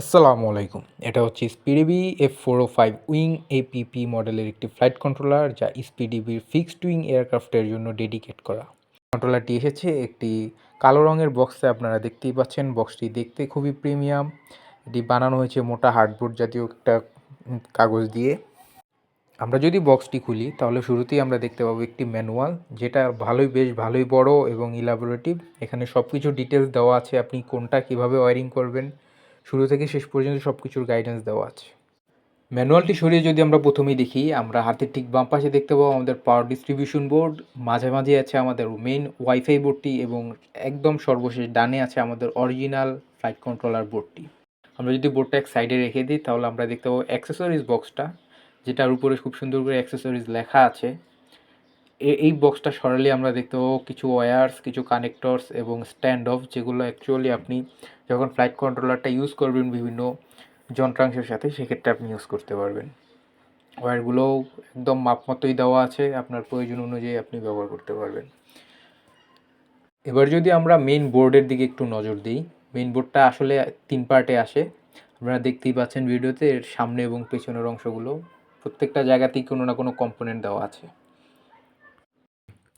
আসসালামু আলাইকুম। এটা হচ্ছে SpeedyBee F four O five wing APP মডেলের একটি ফ্লাইট কন্ট্রোলার যা স্পিডিবির ফিক্সড উইং এয়ারক্রাফটের জন্য ডেডিকেট করা। কন্ট্রোলারটি এসেছে একটি কালো রঙের বক্সে আপনারা দেখতেই পাচ্ছেন। বক্সটি দেখতে খুবই প্রিমিয়াম এটি বানানো হয়েছে মোটা হার্ডবোর্ড জাতীয় একটা কাগজ দিয়ে। আমরা যদি বক্সটি খুলি, তাহলে শুরুতেই আমরা দেখতে পাবো একটি ম্যানুয়াল যেটা ভালোই, বেশ ভালোই বড় এবং ইলাবোরেটিভ এখানে সব কিছু ডিটেলস দেওয়া আছে, আপনি কোনটা কীভাবে ওয়ারিং করবেন। শুরু থেকে শেষ পর্যন্ত সব কিছুর গাইডেন্স দেওয়া আছে। ম্যানুয়ালটি সরিয়ে যদি আমরা প্রথমেই দেখি, আমরা হাতের ঠিক বাম পাশে দেখতে পাবো আমাদের পাওয়ার ডিস্ট্রিবিউশন বোর্ড মাঝে মাঝে আছে আমাদের মেইন ওয়াইফাই বোর্ডটি এবং একদম সর্বশেষ ডানে আছে আমাদের অরিজিনাল ফ্লাইট কন্ট্রোলার বোর্ডটি আমরা যদি বোর্ডটা এক সাইডে রেখে দিই, তাহলে আমরা দেখতে পাবো অ্যাক্সেসরিজ বক্সটা যেটার উপরে খুব সুন্দর করে অ্যাক্সেসরিজ লেখা আছে। এই বক্সটা সরালে আমরা দেখতে পাবো কিছু ওয়্যার্স কিছু কানেক্টরস এবং স্ট্যান্ড অফ যেগুলো অ্যাকচুয়ালি আপনি যখন ফ্লাইট কন্ট্রোলারটা ইউজ করবেন বিভিন্ন যন্ত্রাংশের সাথে, সেক্ষেত্রে আপনি ইউজ করতে পারবেন। ওয়্যারগুলো একদম মাপ মতোই দেওয়া আছে, আপনার প্রয়োজন অনুযায়ী আপনি ব্যবহার করতে পারবেন। এবার যদি আমরা মেইন বোর্ডের দিকে একটু নজর দিই মেইন বোর্ডটা আসলে তিন পার্টে আসে। আপনারা দেখতেই পাচ্ছেন ভিডিওতে এর সামনে এবং পেছনের অংশগুলো প্রত্যেকটা জায়গাতেই কোনো না কোনো কম্পোনেন্ট দেওয়া আছে।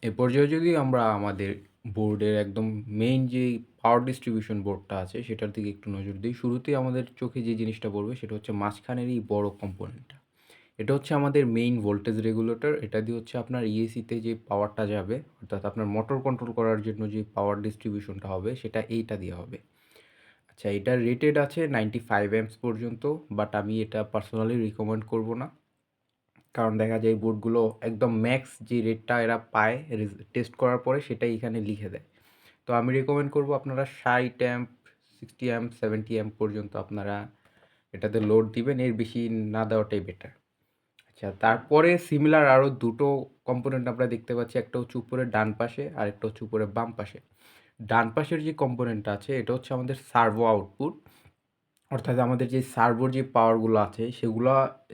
এ পর্যায়ে যদি আমরা আমাদের বোর্ডের একদম মেইন যে পাওয়ার ডিস্ট্রিবিউশন বোর্ডটা আছে, সেটার দিকে একটু নজর দিই। শুরুতেই আমাদের চোখে যে জিনিসটা পড়বে, সেটা হচ্ছে মাঝখানের এই বড় কম্পোনেন্টটা এটা হচ্ছে আমাদের মেইন ভোল্টেজ রেগুলেটর এটা দিয়ে হচ্ছে আপনার ইএসিতে যে পাওয়ারটা যাবে, অর্থাৎ আপনার মোটর কন্ট্রোল করার জন্য যে পাওয়ার ডিস্ট্রিবিউশনটা হবে, সেটা এইটা দিয়ে হবে। আচ্ছা এটা রেটেড আছে নাইনটি ফাইভ এমস পর্যন্ত বাট আমি এটা পার্সোনালি রিকমেন্ড করব না। কারণ দেখা যায় বোর্ডগুলো একদম ম্যাক্স যে রেটটা এরা পায় টেস্ট করার পরে সেটাই এখানে লিখে দেয়। তো আমি রেকমেন্ড করব আপনারা ষাট amp sixty amp seventy amp পর্যন্ত আপনারা এটাতে লোড দিবেন, এর বেশি না দেওয়াটাই বেটার আচ্ছা তারপরে সিমিলার আরও দুটো কম্পোনেন্ট আমরা দেখতে পাচ্ছি, একটা হচ্ছে উপরে ডান পাশে আর একটা হচ্ছে উপরে বাম পাশে। ডান পাশের যে কম্পোনেন্টটা আছে, এটা হচ্ছে আমাদের সার্ভো আউটপুট অর্থাৎ আমাদের যে সার্ভোর যে পাওয়ারগুলো আছে, সেগুলো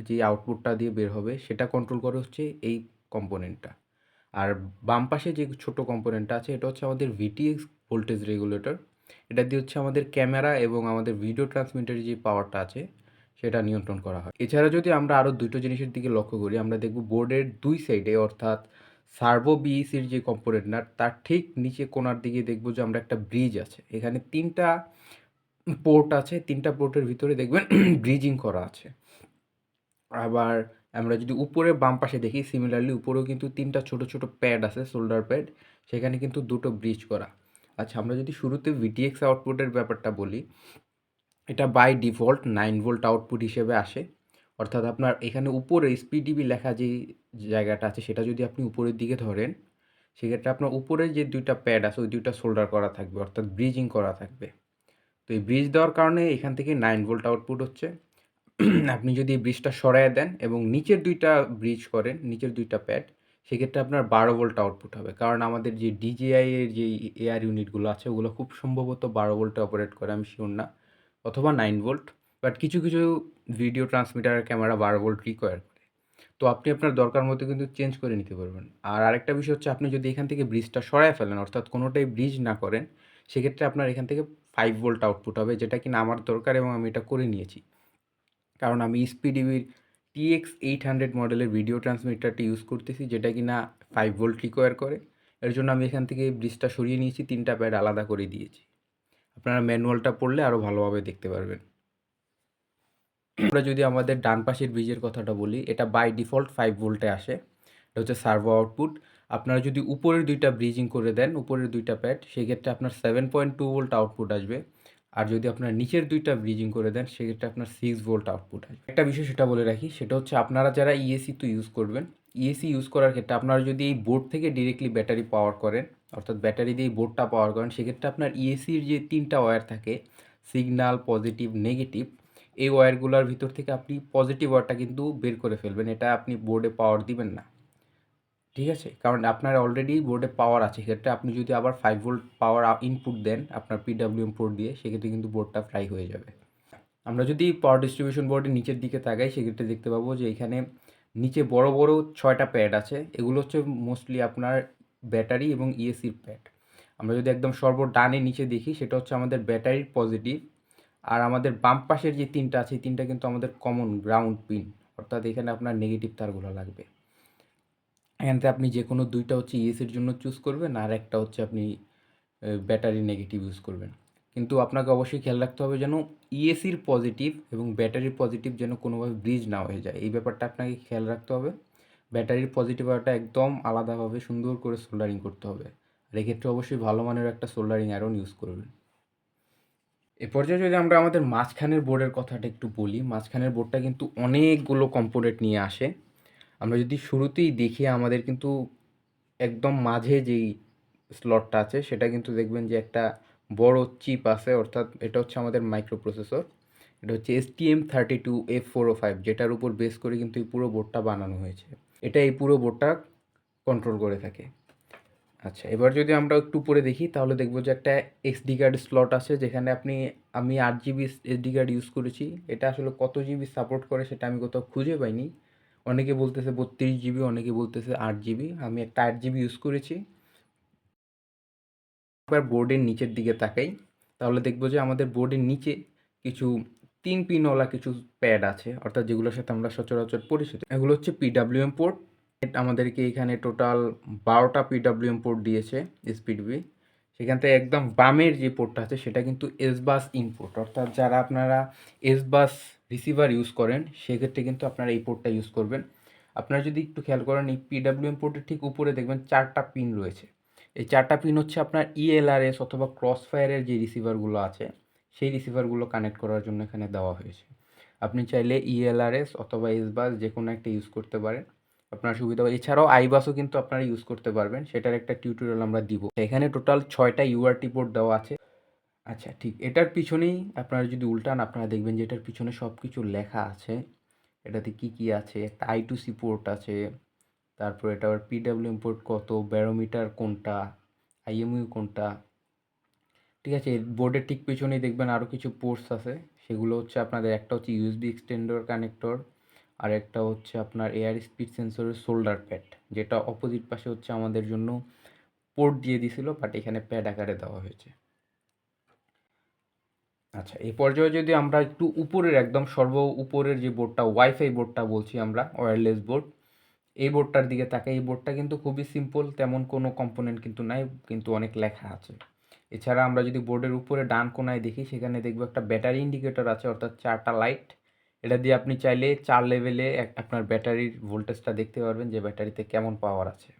যে আউটপুটটা দিয়ে বের হবে, সেটা কন্ট্রোল করে হচ্ছে এই কম্পোনেন্টটা আর বাম পাশে যে ছোট কম্পোনেন্টটা আছে, এটা হচ্ছে আমাদের ভিটিএক্স ভোল্টেজ রেগুলেটর এটা দিয়ে হচ্ছে আমাদের ক্যামেরা এবং আমাদের ভিডিও ট্রান্সমিটারের যে পাওয়ারটা আছে, সেটা নিয়ন্ত্রণ করা হয়। এছাড়া যদি আমরা আরও দুটো জিনিসের দিকে লক্ষ্য করি, আমরা দেখব বোর্ডের দুই সাইডে অর্থাৎ সার্ভো বিইসির যে কম্পোনেন্টটা তার ঠিক নিচে কোনার দিকে দেখব যে আমরা একটা ব্রিজ আছে। এখানে তিনটা পোর্ট আছে, তিনটা পোর্টের ভিতরে দেখবেন ব্রিজিং করা আছে। আবার আমরা যদি উপরে বাম পাশে দেখি সিমিলারলি উপরেও কিন্তু তিনটা ছোট ছোট প্যাড আছে শোল্ডার প্যাড সেখানে কিন্তু দুটো ব্রিজ করা। আচ্ছা আমরা যদি শুরুতে ভিটিএক্স আউটপুটের ব্যাপারটা বলি, এটা by default nine volt output হিসেবে আসে। অর্থাৎ আপনার এখানে উপরে স্পিডিবি লেখা যে জায়গাটা আছে, সেটা যদি আপনি উপরের দিকে ধরেন, সেক্ষেত্রে আপনার উপরে যে দুইটা প্যাড আছে, ওই দুইটা শোল্ডার করা থাকবে, অর্থাৎ ব্রিজিং করা থাকবে। তো এই ব্রিজ দেওয়ার কারণে এখান থেকে নাইন ভোল্ট আউটপুট হচ্ছে। আপনি যদি ব্রিজটা সরায় দেন এবং নিচের দুইটা ব্রিজ করেন, নিচের দুইটা প্যাড সেক্ষেত্রে আপনার বারো ভোল্ট আউটপুট হবে। কারণ আমাদের যে ডিজিআই এর যে এয়ার ইউনিটগুলো আছে, ওগুলো খুব সম্ভবত বারো ভোল্টে অপারেট করে, আমি শিওর না। অথবা নাইন ভোল্ট বাট কিছু কিছু ভিডিও ট্রান্সমিটার ক্যামেরা বারো ভোল্ট রিকোয়ার করে। তো আপনি আপনার দরকার মতো কিন্তু চেঞ্জ করে নিতে পারবেন। আর আরেকটা বিষয় হচ্ছে, আপনি যদি এখান থেকে ব্রিজটা সরায় ফেলেন, অর্থাৎ কোনোটাই ব্রিজ না করেন, সেক্ষেত্রে আপনার এখান থেকে ফাইভ ভোল্ট আউটপুট হবে, যেটা কিনা আমার দরকার এবং আমি এটা করে নিয়েছি। কারণ আমি স্পিডিবির টিএক্স এইট হান্ড্রেড মডেলের ভিডিও ট্রান্সমিটারটি ইউজ করতেছি, যেটা কিনা ফাইভ ভোল্ট রিকোয়ার করে। এর জন্য আমি এখান থেকে ব্রিজটা সরিয়ে নিয়েছি, তিনটা প্যাড আলাদা করে দিয়েছি। আপনারা ম্যানুয়ালটা পড়লে আরও ভালোভাবে দেখতে পারবেন। আমরা যদি আমাদের ডান পাশের ব্রিজের কথাটা বলি, এটা বাই ডিফল্ট ফাইভ ভোল্টে আসে। এটা হচ্ছে সার্ভো আউটপুট আপনারা যদি উপরের দুইটা ব্রিজিং করে দেন, উপরের দুইটা প্যাড সেক্ষেত্রে আপনার seven point two volt output আসবে। আর যদি আপনার নিচের দুইটা ব্রিজিং করে দেন, সেক্ষেত্রে আপনার সিক্স ভোল্ট আউটপুট আসবে। একটা বিষয় সেটা বলে রাখি, সেটা হচ্ছে আপনারা যারা ইএসি তো ইউজ করবেন ইএসি ইউজ করার ক্ষেত্রে আপনারা যদি এই বোর্ড থেকে ডিরেক্টলি ব্যাটারি পাওয়ার করেন, অর্থাৎ ব্যাটারি দিয়ে বোর্ডটা পাওয়ার করেন, সেক্ষেত্রে আপনার ইএসির যে তিনটা ওয়্যার থাকে সিগনাল পজিটিভ নেগেটিভ এই ওয়্যারগুলোর ভিতর থেকে আপনি পজিটিভ ওয়্যারটা কিন্তু বের করে ফেলবেন। এটা আপনি বোর্ডে পাওয়ার দিবেন না। ঠিক আছে? কারণ আপনার অলরেডি বোর্ডে পাওয়ার আছে। সেক্ষেত্রে আপনি যদি আবার ফাইভ ভোল্ট পাওয়ার ইনপুট দেন, আপনার পিডাব্লিউএম পোর্ট দিয়ে, সেক্ষেত্রে কিন্তু বোর্ডটা ফ্রাই হয়ে যাবে। আমরা যদি পাওয়ার ডিস্ট্রিবিউশন বোর্ডের নিচের দিকে তাকাই, সেক্ষেত্রে দেখতে পাবো যে এখানে নিচে বড় বড় ছয়টা প্যাড আছে। এগুলো হচ্ছে মোস্টলি আপনার ব্যাটারি এবং ইএসির প্যাড আমরা যদি একদম সর্ব ডানে নিচে দেখি, সেটা হচ্ছে আমাদের ব্যাটারির পজিটিভ আর আমাদের বাম পাশের যে তিনটা আছে তিনটা কিন্তু আমাদের কমন গ্রাউন্ড পিন অর্থাৎ এখানে আপনার নেগেটিভ তারগুলো লাগবে। এখান আপনি যে কোনো দুইটা হচ্ছে ইএসের জন্য চুজ করবেন, আর একটা হচ্ছে আপনি ব্যাটারি নেগেটিভ ইউজ করবেন। কিন্তু আপনাকে অবশ্যই খেয়াল রাখতে হবে যেন ইএসির পজিটিভ এবং ব্যাটারির পজিটিভ যেন কোনোভাবে ব্রিজ না হয়ে যায়। এই ব্যাপারটা আপনাকে খেয়াল রাখতে হবে। ব্যাটারির পজিটিভ আরটা একদম আলাদাভাবে সুন্দর করে সোল্ডারিং করতে হবে। আর এক্ষেত্রে অবশ্যই ভালো মানের একটা সোল্ডারিং আয়রন ইউজ করবেন। এ পর্যায়ে যদি আমরা আমাদের মাঝখানের বোর্ডের কথাটা একটু বলি, মাঝখানের বোর্ডটা কিন্তু অনেকগুলো কম্পোনেন্ট নিয়ে আসে। আমরা যদি শুরুতেই দেখি আমাদের কিন্তু একদম মাঝে যেই স্লটটা আছে, সেটা কিন্তু দেখবেন যে একটা বড় চিপ আছে, অর্থাৎ এটা হচ্ছে আমাদের মাইক্রো প্রসেসর এটা হচ্ছে S T M thirty two F four O five যেটার উপর বেস করে কিন্তু এই পুরো বোর্ডটা বানানো হয়েছে। এটা এই পুরো বোর্ডটা কন্ট্রোল করে থাকে। আচ্ছা এবার যদি আমরা একটু উপরে দেখি, তাহলে দেখব যে একটা এসডি কার্ড স্লট আছে, যেখানে আপনি, আমি আট জিবি এসডি কার্ড ইউজ করেছি। এটা আসলে কত জিবি সাপোর্ট করে, সেটা আমি কোথাও খুঁজে পাইনি। অনেকে বলতেছে বত্রিশ জিবি অনেকে বলতেছে আট জিবি আমি একটা আট জিবি ইউজ করেছি। একবার বোর্ডের নিচের দিকে তাকাই, তাহলে দেখব যে আমাদের বোর্ডের নিচে কিছু তিন পিনওয়ালা কিছু প্যাড আছে, অর্থাৎ যেগুলোর সাথে আমরা সচরাচর পরিচিত। এগুলো হচ্ছে পিডাব্লিউএম পোর্ট আমাদেরকে এখানে টোটাল বারোটা পিডাব্লিউএম পোর্ট দিয়েছে স্পিডবি সেখান থেকে একদম বামের যে পোর্টটা আছে, সেটা কিন্তু এসবাস ইনপোর্ট অর্থাৎ যারা আপনারা এসবাস রিসিভার ইউজ করেন, সেক্ষেত্রে কিন্তু আপনারা এই পোর্টটা ইউজ করবেন। আপনারা যদি একটু খেয়াল করেন, এই পিডাব্লিউএম পোর্টের ঠিক উপরে দেখবেন চারটা পিন রয়েছে। এই চারটা পিন হচ্ছে আপনার ইএলআরএস অথবা ক্রস ফায়ারের যে রিসিভারগুলো আছে, সেই রিসিভারগুলো কানেক্ট করার জন্য এখানে দেওয়া হয়েছে। আপনি চাইলে ইএলআরএস অথবা এসবাস যে কোনো একটা ইউজ করতে পারেন। আপনার সুবিধা হবে। এছাড়াও আইবাসও কিন্তু আপনারা ইউজ করতে পারবেন। সেটার একটা টিউটোরিয়াল আমরা দিব। এখানে টোটাল ছয়টা ইউআরটি পোর্ট দেওয়া আছে। আচ্ছা ঠিক। এটার পিছনেই আপনারা যদি উল্টান, আপনারা দেখবেন যে এটার পিছনে সব কিছু লেখা আছে। এটাতে কি কি আছে? একটা আই টু সি পোর্ট আছে। তারপর এটা আবার পিডাব্লিউ পোর্ট কত? ব্যারোমিটার কোনটা? আইএমইউ কোনটা? ঠিক আছে বোর্ডের ঠিক পিছনেই দেখবেন আরও কিছু পোর্টস আছে। সেগুলো হচ্ছে আপনাদের, একটা হচ্ছে ইউএসবি এক্সটেন্ডার কানেক্টর আর একটা হচ্ছে আপনার এয়ার স্পিড সেন্সরের শোল্ডার প্যাড যেটা অপোজিট পাশে হচ্ছে আমাদের জন্য পোর্ট দিয়ে দিছিল বাট এখানে প্যাড আকারে দেওয়া হয়েছে। আচ্ছা এই পর্যায়ে যদি আমরা একটু উপরের, একদম সর্ব উপরের যে বোর্ডটা, ওয়াইফাই বোর্ডটা বলছি আমরা, ওয়্যারলেস বোর্ড, এই বোর্ডটার দিকে তাকাই, এই বোর্ডটা কিন্তু খুবই সিম্পল তেমন কোনো কম্পোনেন্ট কিন্তু নাই, কিন্তু অনেক লেখা আছে। এছাড়া আমরা যদি বোর্ডের উপরে ডান কোনায় দেখি, সেখানে দেখব একটা ব্যাটারি ইন্ডিকেটর আছে, অর্থাৎ চারটা লাইট এটা দিয়ে আপনি চাইলে চার লেভেলে আপনার ব্যাটারির ভোল্টেজটা দেখতে পারবেন, যে ব্যাটারিতে কেমন পাওয়ার আছে।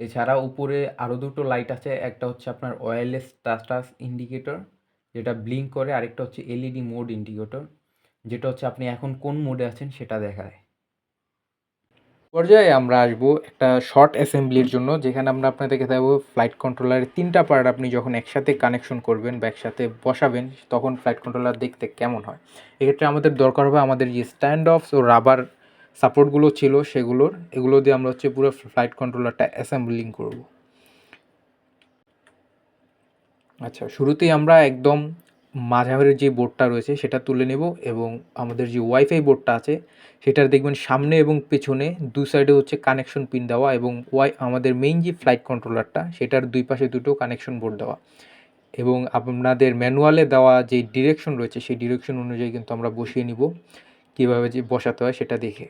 এছাড়া উপরে আরও দুটো লাইট আছে, একটা হচ্ছে আপনার ওয়্যারলেস টাচ ইন্ডিকেটর যেটা ব্লিঙ্ক করে, আরেকটা হচ্ছে এলইডি মোড ইন্ডিকেটর যেটা হচ্ছে আপনি এখন কোন মোডে আছেন সেটা দেখায়। পর্যায়ে আমরা আসব একটা শর্ট অ্যাসেম্বলির জন্য, যেখানে আমরা আপনাদেরকে দেখাবো ফ্লাইট কন্ট্রোলারের তিনটা পার্ট আপনি যখন একসাথে কানেকশন করবেন বা একসাথে বসাবেন, তখন ফ্লাইট কন্ট্রোলার দেখতে কেমন হয়। এক্ষেত্রে আমাদের দরকার হবে আমাদের যে স্ট্যান্ড অফস ও রাবার সাপোর্টগুলো ছিল সেগুলোর, এগুলো দিয়ে আমরা হচ্ছে পুরো ফ্লাইট কন্ট্রোলারটা অ্যাসেম্বলিং করব। আচ্ছা শুরুতেই আমরা একদম মাঝামাঝি যে বোর্ডটা রয়েছে সেটা তুলে নেব এবং আমাদের যে ওয়াইফাই বোর্ডটা আছে সেটার দেখবেন সামনে এবং পেছনে দু সাইডে হচ্ছে কানেকশন পিন দেওয়া এবং ওয়াই, আমাদের মেইন যে ফ্লাইট কন্ট্রোলারটা সেটার দুই পাশে দুটো কানেকশন বোর্ড দেওয়া এবং আপনাদের ম্যানুয়ালে দেওয়া যে ডিরেকশন রয়েছে সেই ডিরেকশন অনুযায়ী কিন্তু আমরা বসিয়ে নিব। কীভাবে যে বসাতে হয় সেটা দেখে।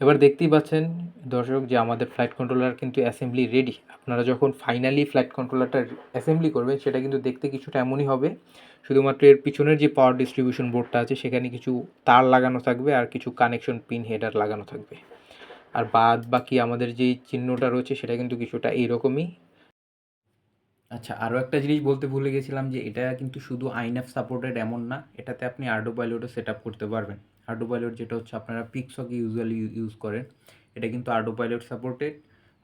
এবার দেখতেই পাচ্ছেন দর্শক যে আমাদের ফ্লাইট কন্ট্রোলার কিন্তু অ্যাসেম্বলি রেডি আপনারা যখন ফাইনালি ফ্লাইট কন্ট্রোলারটা অ্যাসেম্বলি করবেন, সেটা কিন্তু দেখতে কিছুটা এমনই হবে। শুধুমাত্র এর পিছনের যে পাওয়ার ডিস্ট্রিবিউশন বোর্ডটা আছে, সেখানে কিছু তার লাগানো থাকবে আর কিছু কানেকশন পিন হেডার লাগানো থাকবে। আর বাদ বাকি আমাদের যে চিহ্নটা রয়েছে, সেটা কিন্তু কিছুটা এইরকমই আচ্ছা আরও একটা জিনিস বলতে ভুলে গেছিলাম যে, এটা কিন্তু শুধু আইনএফ সাপোর্টেড এমন না, এটাতে আপনি আর্ডো পাইলটও সেট আপ করতে পারবেন। আর্ডো পাইলট যেটা হচ্ছে আপনারা পিক্সকে ইউজুয়ালি ইউজ করেন। এটা কিন্তু আর্ডো পাইলট সাপোর্টেড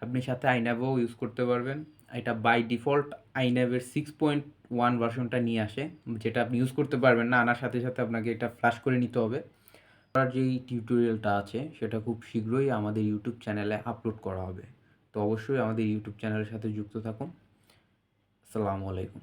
আপনি সাথে আইনাভও ইউজ করতে পারবেন। এটা বাই ডিফল্ট আইনাভের সিক্স পয়েন্ট ওয়ান ভার্সনটা নিয়ে আসে, যেটা আপনি ইউজ করতে পারবেন না। আনার সাথে সাথে আপনাকে এটা ফ্ল্যাশ করে নিতে হবে। আর যেই টিউটোরিয়ালটা আছে, সেটা খুব শীঘ্রই আমাদের ইউটিউব চ্যানেলে আপলোড করা হবে। তো অবশ্যই আমাদের ইউটিউব চ্যানেলের সাথে যুক্ত থাকুন। আসসালামু আলাইকুম।